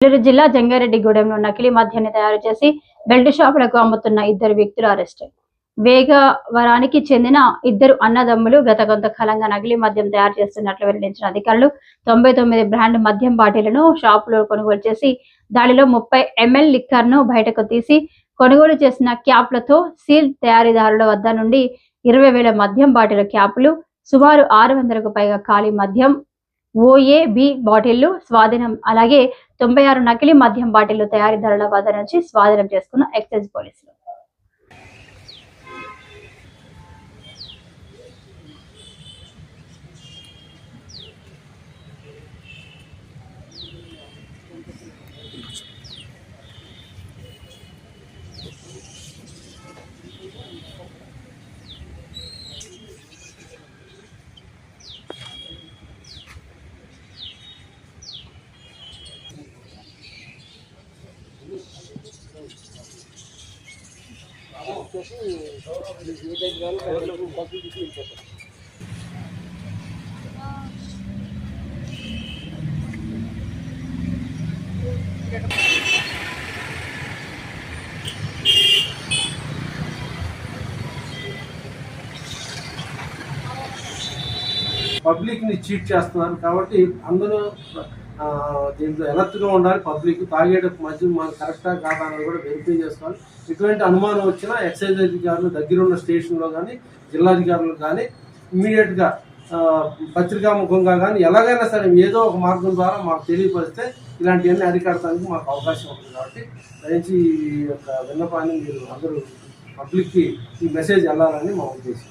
నెల్లూరు జిల్లా జంగారెడ్డిగూడెంలో నకిలీ మద్యాన్ని తయారు చేసి బెల్ట్ షాపులకు అమ్ముతున్న ఇద్దరు వ్యక్తులు అరెస్ట్. వేగవరానికి చెందిన ఇద్దరు అన్నదమ్ములు గత కొంతకాలంగా నకిలీ మద్యం తయారు చేస్తున్నట్లు వెల్లడించిన అధికారులు తొంభై తొమ్మిది బ్రాండ్ మద్యం బాటిలను షాపులో కొనుగోలు చేసి దానిలో ముప్పై ఎంఎల్ లిక్కర్ను బయటకు తీసి కొనుగోలు చేసిన క్యాప్లతో సీల్ తయారీదారుల వద్ద నుండి ఇరవై వేల మద్యం బాటిల్ క్యాపులు సుమారు ఆరు వందలకు పైగా ఖాళీ మద్యం ఓఏ బి బాటిళ్ళు స్వాధీనం. అలాగే తొంభై ఆరు నకిలీ మద్యం బాటిళ్ళు తయారీదారుల వద్ద నుంచి స్వాధీనం చేసుకున్న ఎక్సైజ్ పోలీసులు. పబ్లిక్ పబ్లిక్ని చీట్ చేస్తున్నారు కాబట్టి అందరూ దీంట్లో alert గా ఉండాలి పబ్లిక్ తాగేటప్పుడు మధ్య మన కరెక్టా కాదా కూడా వెరిఫై చేసుకోవాలి. ఎటువంటి అనుమానం వచ్చినా ఎక్సైజ్ అధికారులు దగ్గర ఉన్న స్టేషన్లో కానీ జిల్లాధికారులు కానీ ఇమీడియట్గా ఆ, పత్రికా ముఖంగా కానీ ఎలాగైనా సరే ఏదో ఒక మార్గం ద్వారా మాకు తెలియపరిస్తే ఇలాంటివన్నీ అరికడటానికి మాకు అవకాశం ఉంటుంది కాబట్టి దయచేసి ఈ యొక్క విన్నపాన్ని మీరు అందరూ పబ్లిక్కి ఈ మెసేజ్ వెళ్ళాలని మా ఉద్దేశం.